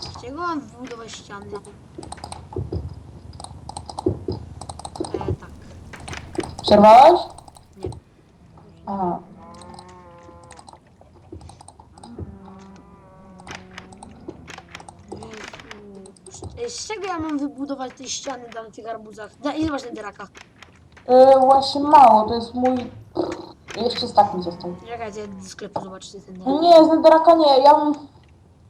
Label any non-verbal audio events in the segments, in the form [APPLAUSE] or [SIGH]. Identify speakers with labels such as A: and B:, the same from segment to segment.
A: Z czego mam wybudować ściany? E, tak.
B: Przerwałeś?
A: Nie.
B: Aha.
A: Jezu. Z czego ja mam wybudować te ściany na tych arbuzach? Na ile masz netheraka?
B: Yy, właśnie mało, to jest mój... Jeszcze stak mi został.
A: Czekaj, ja do sklepu zobaczę ten
B: No
A: nether.
B: nie, z Netheraka nie, ja mam...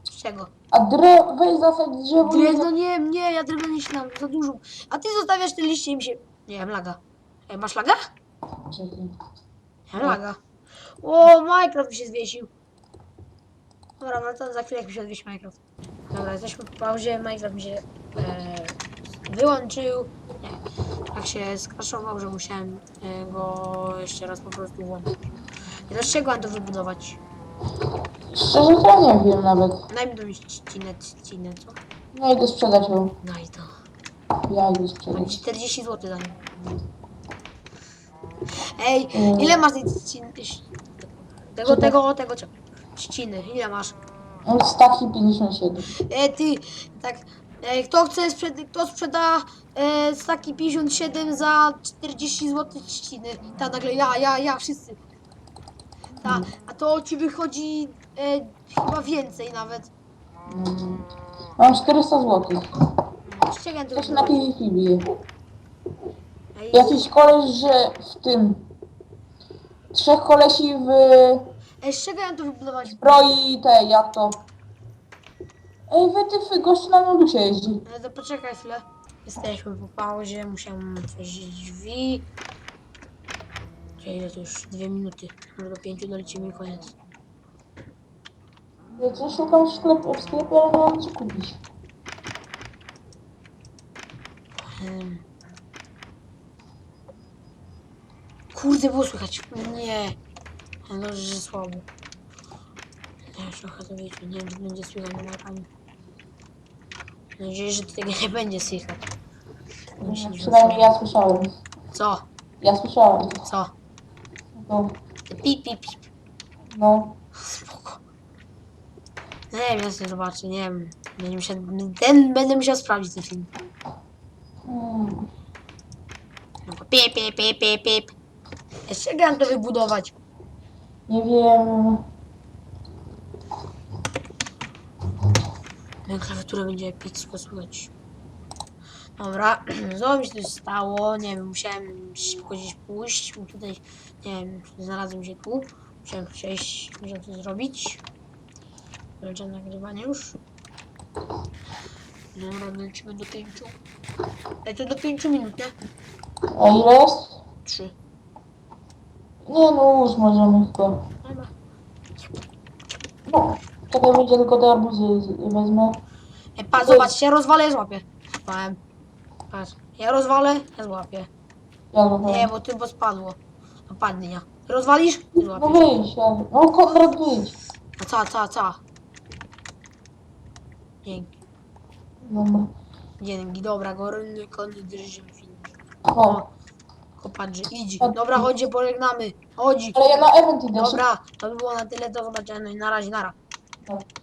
A: Z czego?
B: A dre... weź zasadź drzewo i...
A: Drewno nie, nie, ja drewno nie ślam, za dużo. A ty zostawiasz te liście i mi się... Nie, mam laga. Ej, masz laga?
B: Czekaj.
A: Ja mam laga. O, Minecraft mi się zwiesił. Dobra, wracam za chwilę, jak mi się odwiesi Minecraft. Dobra, jesteśmy po pauzie, Minecraft mi się e, wyłączył. Nie, tak się skraszował, że musiałem e, go jeszcze raz po prostu włączyć. I z czego mam to wybudować?
B: Szczerze to ja nie wiem nawet.
A: Tą ścinę, ścinę, co?
B: No idę sprzedać ją.
A: Daj to.
B: Ja idę
A: Mam
B: sprzedać.
A: 40 zł za nią. Ej,
B: Mm.
A: ile masz tej trzciny? Tego,
B: Czekaj.
A: tego, tego, czego? Trzciny, ile masz?
B: Mam staki 57.
A: E, ty, tak, kto chce, sprzed, kto sprzeda e, staki 57 za 40 zł trzciny? Ta nagle, ja, ja, ja, wszyscy. Ta, a to ci wychodzi e, chyba więcej nawet.
B: Mam 400 zł.
A: Ja to
B: To się na? PvP bije.
A: Ej,
B: Jakiś koleś, że w tym... Trzech kolesi w
A: Ej, z czego ja to wybudować?
B: zbroi tej, jak to... Ej, wytyfy, gościu na nudusie jeździ.
A: No to poczekaj chwilę. Jesteśmy po pauzie, musiałem otworzyć drzwi. Czyli ile to już? Dwie minuty. Może do pięciu dolecimy i koniec.
B: Wiecie, szukam w sklepie, w sklepie, ale nie mam co kupić.
A: Em. Kurde, było słychać. Nie. No, że słabo. Ja trochę to wiecie, nie wiem, czy będzie słychać na nagraniu. Mam nadzieję, że tego nie będzie słychać. Nie
B: Przynajmniej ja słyszałem.
A: Co?
B: Ja słyszałem.
A: Co?
B: To,
A: Pip, pip, pip.
B: no,
A: Spoko. Nie wiem, ja sobie zobaczę, nie wiem. Będę musiał, ten będę musiał sprawdzić ten film.
B: hmm,
A: No pip, pip, pip, pip, pip. Jeszcze mam to wybudować?
B: nie wiem.
A: Klawiatura będzie epicko słychać. Dobra, [CLEARS THROAT] znowu mi się coś stało, nie wiem, musiałem szybko gdzieś pójść, tutaj, nie wiem, znalazłem się tu. Musiałem przejść, musiałem to zrobić. Kończę nagrywanie już. Dobra, lecimy do pięciu. To do pięciu minut, nie?
B: A ile jest?
A: Trzy.
B: Nie no, już możemy chyba.
A: Dobra.
B: No, czekaj, wyjdzie tylko te arbuzy wezmę.
A: Ej, patrz, zobacz, ja rozwalę, ja złapię. Powiem. Patrz, ja rozwalę, ja złapię.
B: Ja go
A: Nie, bo ty, bo spadło. No padnie, ja. Rozwalisz? Ty
B: No
A: złapiesz.
B: wyjdź, ja. No Konrad wyjdź.
A: A co, co, co? Dzięki.
B: Dobra.
A: Dzięki, dobra, gorny koniec drżymy film.
B: O,
A: Kopadrzy, idź. Dobra, chodź, pożegnamy. Chodź.
B: ale ja na event idę.
A: Dobra, to by było na tyle, do zobaczenia. No i na razie, nara. 어.